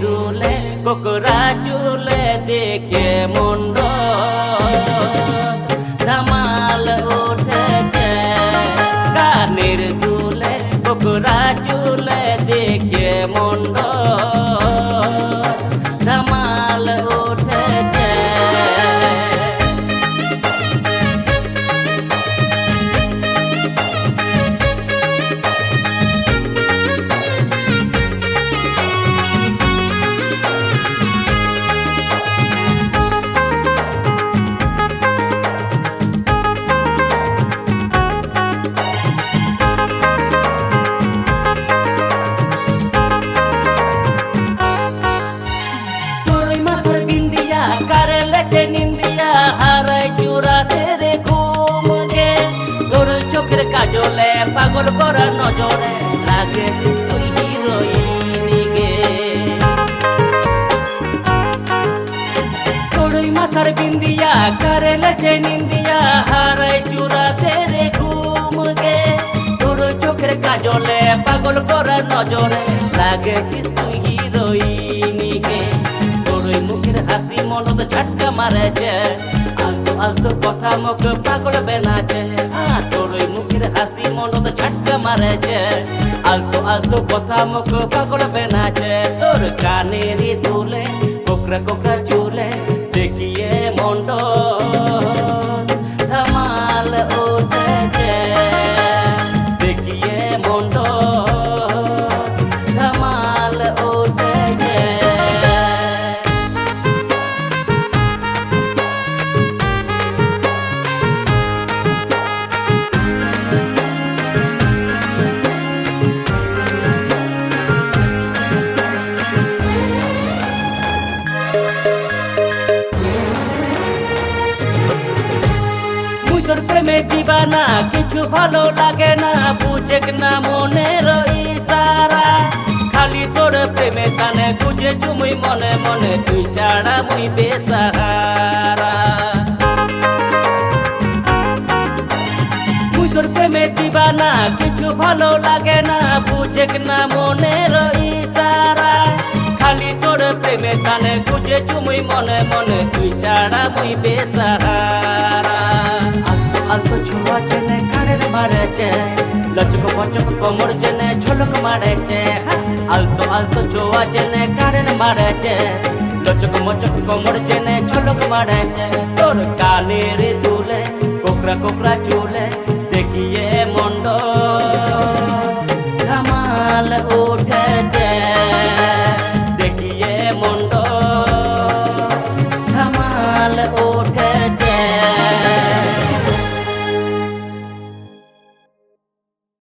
দুলে কোকরা চুলে দেখে মুন্ড লেছে নিন্দিয়া হারাই চূড়াতে রে ঘুম গে তোর চোখের কাজলে পাগল করা নজরে লাগে তুই হিরোইন গে। তোরই মাথার বিন্দিয়া কারে লেছে নিন্দিয়া হারাই চূড়াতে রে ঘুম গে, তোর চোখের কাজলে পাগল করা নজরে লাগে তুই মারেছে আলতো আলতো কথা মুখ পাগল বেনাছে তোরই মুখের হাসি মনত ঝাটকা মারে যে আলতো আলতো কথা মুখ পাগল বেনাছে তোর কানের দুলে কোকরা কোকরা চুলে প্রেমে দিবানা, কিছু ভালো লাগে না বুঝে না মনের ইশারা। খালি তোর প্রেমে কানে খুঁজে চুমুই মনে মনে, তুই ছাড়া মুই বেসাহারা। মুই তোর প্রেমে দিবানা, কিছু ভালো লাগে না বুঝে না মনের ইশারা। খালি তোর প্রেমে কানে খুঁজে চুমুই মনে মনে, তুই ছাড়া মুই বেসাহারা। কানের মারেছে। লচক পচক কোমর চেনে ঝলক মারেছে। হ্যাঁ, আলতো আলতো ছোঁয়া চেনে কানের মারেছে। লচক মচক কোমর চেনে ঝলক মারেছে। তোর কানের দুলে কোকরা কোকরা চুলে দেখিয়ে মন্ড। ধামাল ও